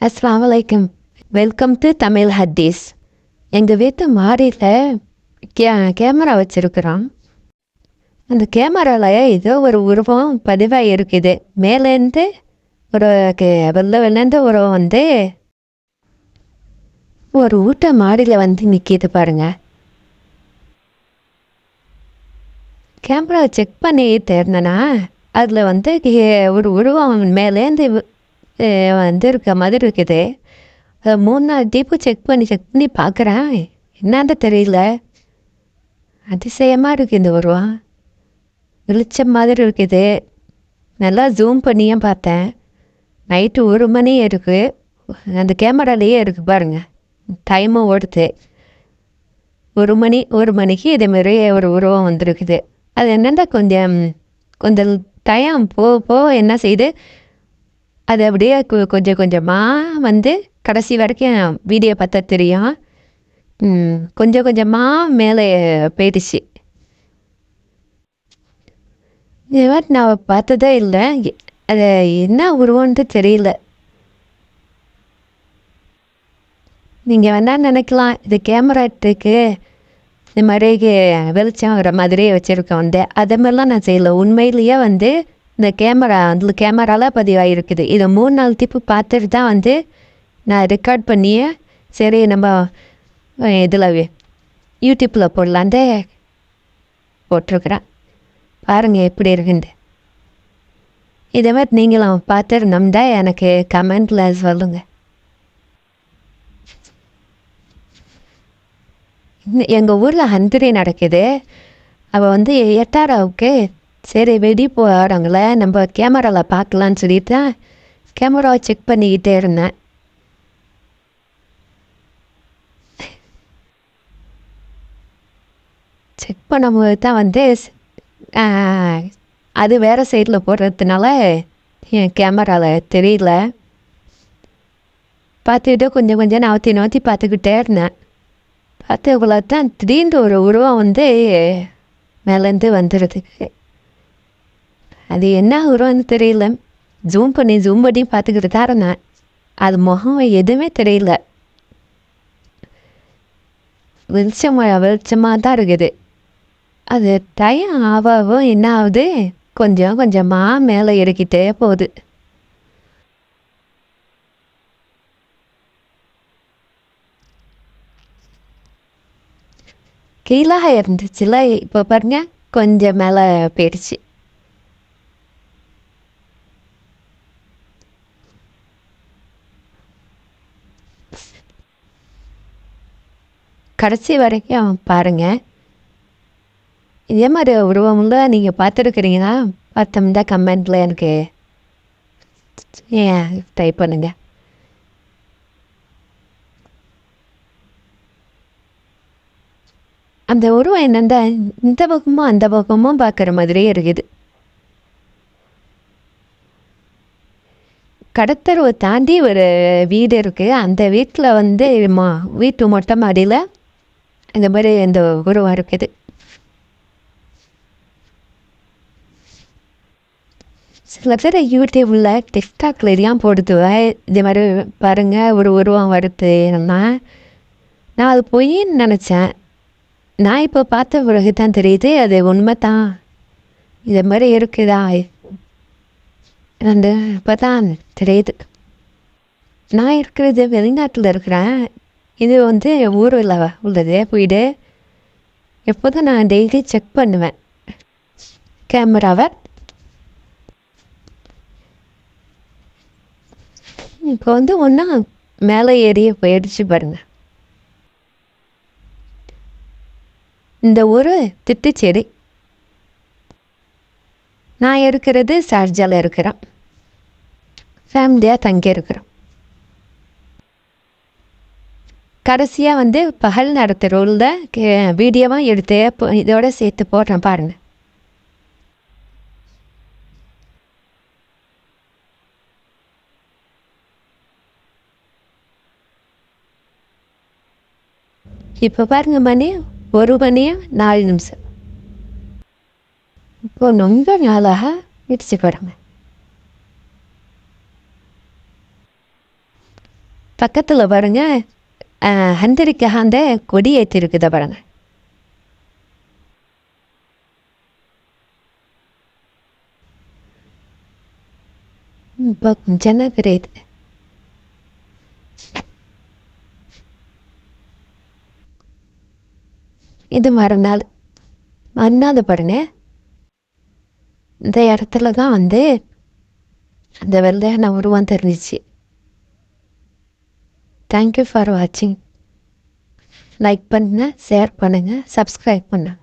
அஸ்லாம் வலைக்கம் welcome to Tamil ஹத்தீஸ் எங்கள் வீட்டு மாடியில் கே கேமரா வச்சுருக்குறோம். அந்த கேமராவில் ஏதோ ஒரு உருவம் பதிவாக இருக்குது. மேலேருந்து ஒரு கே வெள்ளை வெள்ளேருந்து உருவம் வந்து ஒரு ஊட்ட மாடியில் வந்து நிற்கிது பாருங்கள் கேமரா செக் பண்ணி தேர்ந்தனா அதில் வந்து ஒரு உருவம் மேலேருந்து வந்து இருக்க மாதிரி இருக்குது. மூணு நாள் டீப்பு செக் பண்ணி செக் பண்ணி பார்க்குறேன் என்னன்னு தெரியல. அதிசயமாக இருக்குது இந்த உருவம் வெளிச்சம் மாதிரி இருக்குது. நல்லா ஜூம் பண்ணியும் பார்த்தேன். நைட்டு ஒரு மணி இருக்குது அந்த கேமராலேயே இருக்குது பாருங்கள் டைமும் ஓடுது. ஒரு மணி ஒரு மணிக்கு இதேமாரி ஒரு உருவம் வந்திருக்குது. அது என்னென்னா கொஞ்சம் கொஞ்சம் டைம் போ போ என்ன செய்யுது அது அப்படியே கொஞ்சம் கொஞ்சமாக வந்து கடைசி வரைக்கும் வீடியோ பார்த்தா தெரியும். கொஞ்சம் கொஞ்சமாக மேலே போயிடுச்சு. மாதிரி நான் பார்த்ததே இல்லை. அது என்ன உருவம்னு தெரியல. நீங்கள் வேணால் நினைக்கலாம். இது கேமரா எடுத்துக்கு இந்த மாதிரி வெளிச்சம் வர மாதிரியே வச்சுருக்கோம் வந்து. அதே மாதிரிலாம் நான் செய்யலை. உண்மையிலேயே வந்து இந்த கேமரா அதில் கேமராலாம் பதிவாகிருக்குது இதை மூணு நாள் டிப்பு பார்த்துட்டு தான் வந்து நான் ரெக்கார்ட் பண்ணியே சரி நம்ம இதில் யூடியூப்பில் போடலான்ட்டு போட்டிருக்கிறேன். பாருங்கள் எப்படி இருக்குண்டு இதே மாதிரி நீங்களும் பார்த்துருந்தோம்னா எனக்கு கமெண்டில் சொல்லுங்கள் எங்கள் ஊரில் ஹந்திரி நடக்குது. அவள் வந்து எட்டாராவுக்கு சரி வெடி போகிறாங்களே நம்ம கேமராவில் பார்க்கலான்னு சொல்லிட்டு கேமராவை செக் பண்ணிக்கிட்டே இருந்தேன். செக் பண்ணும்போது தான் வந்து அது வேறு சைடில் போடுறதுனால என் கேமராவில் தெரியல. பார்த்துக்கிட்டு கொஞ்சம் கொஞ்சம் நவுத்தி நவுத்தி பார்த்துக்கிட்டே இருந்தேன். பார்த்து இவ்வளோ தான் திடீர்னு ஒரு உருவம் வந்து மேலேருந்து வந்துடுது அது என்ன உருவம்னு தெரியல. ஜூம் பண்ணி ஜூம் பண்ணி பார்த்துக்கிட்டு தான் இருந்தேன். அது முகம் எதுவுமே தெரியல. வெளிச்சமாக வெளிச்சமாக தான் இருக்குது. அது டைம் ஆகவும் என்ன ஆகுது கொஞ்சம் கொஞ்சமாக மேலே இறக்கிட்டே போகுது. கீழாக இருந்துச்சுல இப்போ பாருங்க கொஞ்சம் மேலே போயிடுச்சு. கடைசி வரைக்கும் பாருங்கள் இதே மாதிரி உருவமுள்ள நீங்கள் பார்த்துருக்குறீங்களா பார்த்தோம்னா கமெண்டில் எனக்கு ஏன் டைப் பண்ணுங்க. அந்த உருவம் என்னண்டா இந்த பக்கமும் அந்த பக்கமும் பார்க்குற மாதிரியே இருக்குது. கடத்தருவை தாண்டி ஒரு வீடு இருக்குது அந்த வீட்டில் வந்து மா வீட்டு மொட்டை மாடியில் இந்த மாதிரி இந்த உருவம் இருக்குது சில பேர் யூடியூப்பில் டிக்டாக்ல எல்லாம் போடுதுவேன் இதே மாதிரி பாருங்கள் ஒரு உருவம் வருதுன்னா நான் அது பொய்ன்னு நினச்சேன். நான் இப்போ பார்த்த பிறகு தான் தெரியுது அது உண்மை தான் இது மாதிரி இருக்குதா? அந்த இப்போ தான் தெரியுது. நான் இருக்கிறது வெளிநாட்டில் இருக்கிறேன். இது வந்து ஊரில் உள்ளது. வீடு. எப்போதும் நான் டெய்லி செக் பண்ணுவேன். கேமராவை இப்போ வந்து ஒன்றா மேலே ஏறிய போயிடுச்சு பாருங்கள் இந்த ஊர் திட்டுச்சேரி. நான் இருக்கிறது சார்ஜாவில் இருக்கிறேன். ஃபேமிலியாக தங்கி கடைசியாக வந்து பகல் நடத்துகிற ரோலில் வீடியோவாக எடுத்து போ- இதோட சேர்த்து போடுறேன் பாருங்க. இப்போ பாருங்க மணி ஒரு மணியும் நாலு நிமிஷம். இப்போ ரொம்ப நாளாக இடிச்சு பாருங்க பக்கத்தில் ஹந்தரிக்காக அந்த கொடி ஏற்றிருக்குத பாருங்க. இப்போ கொஞ்சம் இது மறுநாள் மறுநாள் பாருங்க. இந்த இடத்துல தான் வந்து அந்த வெள்ளையான உருவம் தெரிஞ்சிச்சு. தேங்க்யூ ஃபார் வாட்சிங் லைக் பண்ணுங்கள் ஷேர் பண்ணுங்கள் சப்ஸ்கிரைப் பண்ணுங்கள்